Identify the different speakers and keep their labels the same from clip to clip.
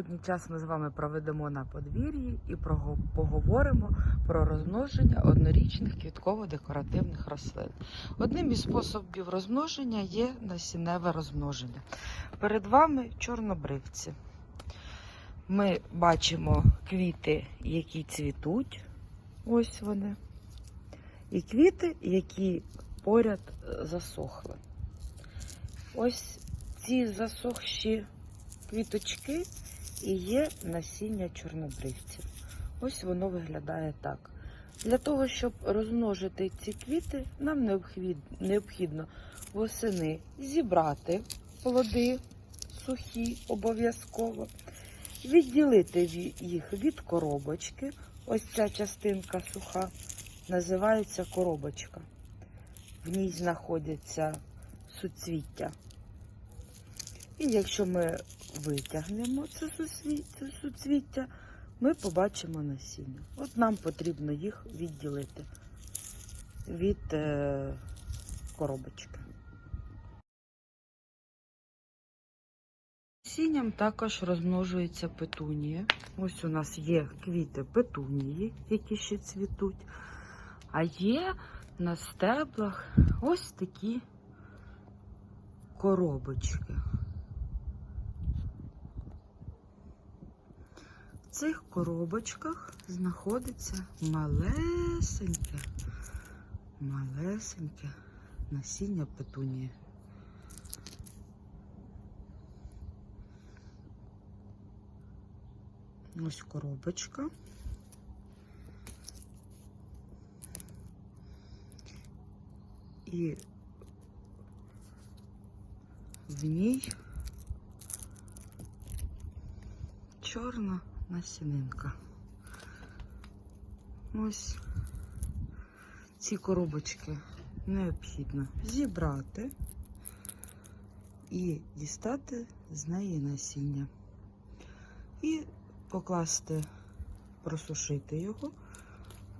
Speaker 1: Сьогодні час ми з вами проведемо на подвір'ї і поговоримо про розмноження однорічних квітково-декоративних рослин. Одним із способів розмноження є насінневе розмноження. Перед вами чорнобривці. Ми бачимо квіти, які цвітуть. Ось вони. І квіти, які поряд засохли. Ось ці засохші квіточки і є насіння чорнобривців. Ось воно виглядає так. Для того, щоб розмножити ці квіти, нам необхідно восени зібрати плоди сухі обов'язково, відділити їх від коробочки. Ось ця частинка суха називається коробочка. В ній знаходяться суцвіття. І якщо ми витягнемо це суцвіття, ми побачимо насіння. От нам потрібно їх відділити від е, коробочки. Насінням також розмножується петунія. Ось у нас є квіти петунії, які ще цвітуть. А є на стеблах ось такі коробочки. В цих коробочках знаходиться малесеньке, малесеньке насіння петунії. Ось коробочка. І в ній чорна насінинка. Ось ці коробочки необхідно зібрати і дістати з неї насіння. І покласти, просушити його,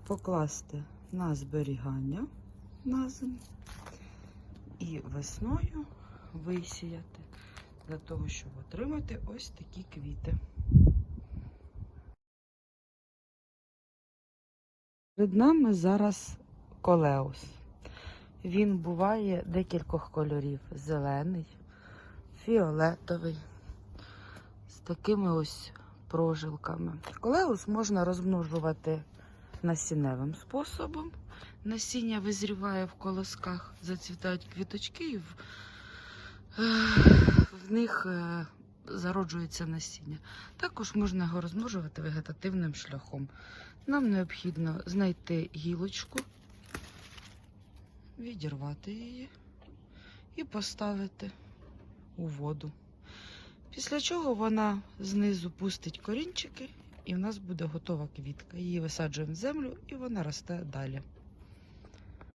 Speaker 1: покласти на зберігання на зиму і весною висіяти для того, щоб отримати ось такі квіти. Перед нами зараз колеус. Він буває декількох кольорів: зелений, фіолетовий, з такими ось прожилками. Колеус можна розмножувати насінневим способом. Насіння визріває в колосках, зацвітають квіточки, і в, е, в них е, зароджується насіння. Також можна його розмножувати вегетативним шляхом. Нам необхідно знайти гілочку, відірвати її і поставити у воду. Після чого вона знизу пустить корінчики, і в нас буде готова квітка. Її висаджуємо в землю і вона росте далі.